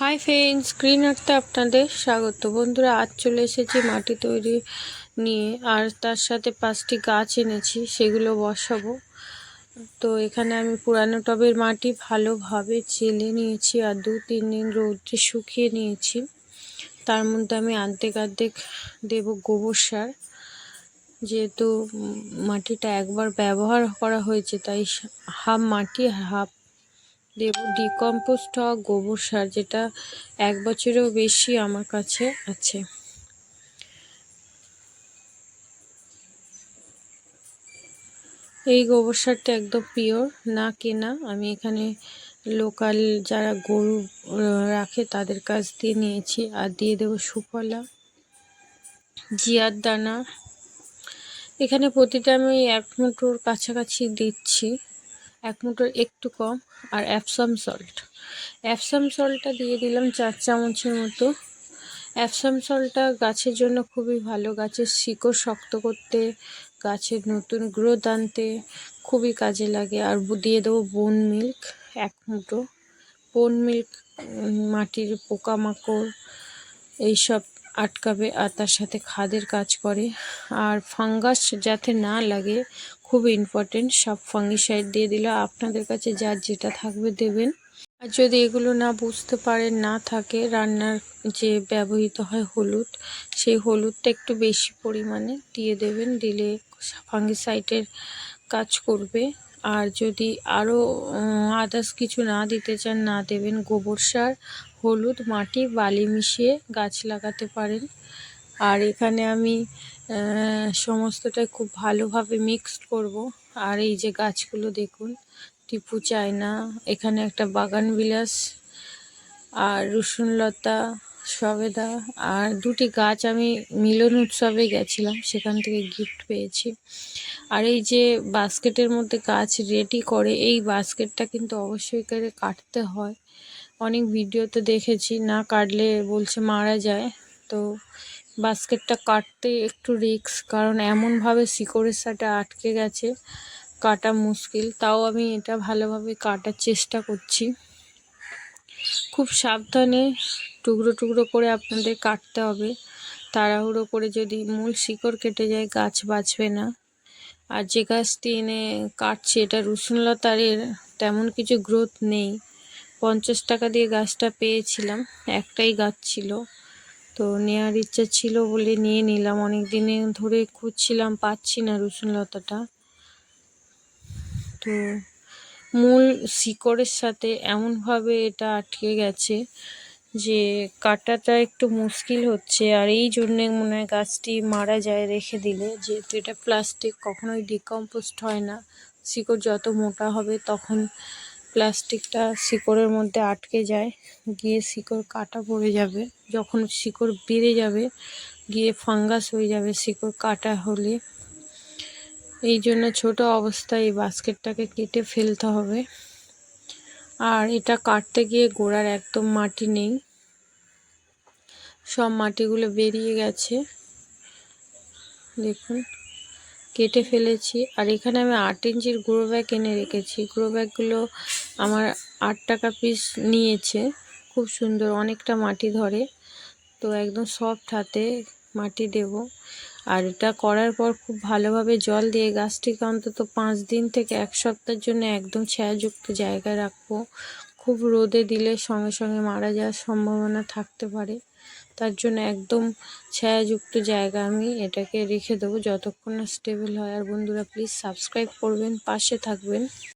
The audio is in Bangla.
হাই ফ্রেন্ড স্ক্রিন আর্টতে আপনাদের স্বাগত। বন্ধুরা, আজ চলে এসেছি মাটি তৈরি নিয়ে, আর তার সাথে পাঁচটি গাছ এনেছি, সেগুলো বসাবো। তো এখানে আমি পুরানো টবের মাটি ভালোভাবে চেলে নিয়েছি, আর দু তিন দিন রোদ্রে শুকিয়ে নিয়েছি। তার মধ্যে আমি আর্ধেক আর্ধেক দেবো গোবর সার। যেহেতু মাটিটা একবার ব্যবহার করা হয়েছে, তাই হাফ মাটি, হাফ দেব ডিকম্পোস্ট হওয়া গোবর সার যেটা এক বছরেও বেশি আমার কাছে আছে। এই গোবর সারটা একদম পিওর, না কেনা। আমি এখানে লোকাল যারা গরু রাখে তাদের কাছ দিয়ে নিয়েছি। আর দিয়ে দেবো সুফলা, জিয়ার দানা। এখানে প্রতিটা আমি এক মুঠোর কাছাকাছি দিচ্ছি। এক মুঠোর একটু কম আর অ্যাপসাম সল্ট অ্যাপসাম সল্টটা দিয়ে দিলাম চার চামচের মতো। অ্যাপসাম সল্টটা গাছের জন্য খুবই ভালো। গাছের শিকড় শক্ত করতে, গাছের নতুন গ্রোথ আনতে খুবই কাজে লাগে। আর দিয়ে দেবো বোন মিল্ক এক মুঠো। বোন মিল্ক মাটির পোকামাকড়, এইসব আটকাবে আর তার সাথে খাদের কাজ করে। আর ফাঙ্গাস যাতে না লাগে, খুব ইম্পর্টেন্ট সব ফাঙ্গিসাইড দিয়ে দিলে। আপনাদের কাছে যার যেটা থাকবে দেবেন। আর যদি এগুলো না বুঝতে পারেন না থাকে, রান্নার যে ব্যবহৃত হয় হলুদ, সেই হলুদটা একটু বেশি পরিমাণে দিয়ে দেবেন। দিলে ফাঙ্গিসাইডের কাজ করবে। আর যদি আরও আদার্স কিছু না দিতে চান, না দেবেন। গোবর সার, হলুদ, মাটি, বালি মিশিয়ে গাছ লাগাতে পারেন। আর এখানে আমি সমস্তটাই খুব ভালোভাবে মিক্সড করব। আর এই যে গাছগুলো দেখুন, টিপু চায়না, এখানে একটা বাগান বিলাস, আর রসুনলতা সবেদা আর দুটি গাছ আমি মিলন উৎসবে গেছিলাম, সেখান থেকে গিফট পেয়েছি। আর এই যে বাস্কেটের মধ্যে গাছ রেডি করে, এই বাস্কেটটা কিন্তু অবশ্যই করে কাটতে হয়। অনেক ভিডিওতে দেখেছি, না কাটলে বলছে মারা যায়। তো বাস্কেটটা কাটতে একটু রিক্স কারণ এমনভাবে শিকড়ের সাথে আটকে গেছে, কাটা মুশকিল। তাও আমি এটা ভালোভাবে কাটার চেষ্টা করছি। খুব সাবধানে টুকরো টুকরো করে আপনাদের কাটতে হবে। তাড়াহুড়ো করে যদি মূল শিকড় কেটে যায়, গাছ বাঁচবে না। আর যে গাছটি এনে কাটছে, এটা রসুনলতারের তেমন কিছু গ্রোথ নেই। পঞ্চাশ টাকা দিয়ে গাছটা পেয়েছিলাম, একটাই গাছ ছিল। তো নেওয়ার ইচ্ছা ছিল বলে নিয়ে নিলাম। অনেক দিনে ধরে খুঁজছিলাম, পাচ্ছি না রসুনলতাটা। তো মূল শিকড়ের সাথে এমনভাবে এটা আটকে গেছে যে কাটাটা একটু মুশকিল হচ্ছে আর এই জন্যে মনে হয় গাছটি মারা যায় রেখে দিলে। যেহেতু এটা প্লাস্টিক কখনোই ডিকম্পোস্ট হয় না। শিকড় যত মোটা হবে তখন প্লাস্টিকটা শিকড়ের মধ্যে আটকে যায়, গিয়ে শিকড় কাটা পড়ে যাবে। যখন শিকড় বেড়ে যাবে, গিয়ে ফাঙ্গাস হয়ে যাবে শিকড় কাটা হলে। এই জন্য ছোট অবস্থায় এই বাস্কেটটাকে কেটে ফেলতে হবে। আর এটা কাটতে গিয়ে গোড়ার একদম মাটি নেই। সব মাটিগুলো বেরিয়ে গেছে। দেখুন, কেটে ফেলেছি। আর এখানে আমি আট ইঞ্চির গ্রো ব্যাগ এনে রেখেছি। গ্রো ব্যাগগুলো আমার আট টাকা পিস নিয়েছে। খুব সুন্দর, অনেকটা মাটি ধরে। তো একদম সফট হাতে মাটি দেব। আর এটা করার পর খুব ভালোভাবে জল দিয়ে গাছটিকে অন্তত পাঁচ দিন থেকে এক সপ্তাহের জন্য একদম ছায়াযুক্ত জায়গায় রাখব। খুব রোদে দিলে সঙ্গে সঙ্গে মারা যাওয়ার সম্ভাবনা থাকতে পারে। তার জন্য একদম ছায়াযুক্ত জায়গা আমি এটাকে রেখে দেবো। যতক্ষণ না স্টেবল হয়। আর বন্ধুরা প্লিজ সাবস্ক্রাইব করবেন, পাশে থাকবেন।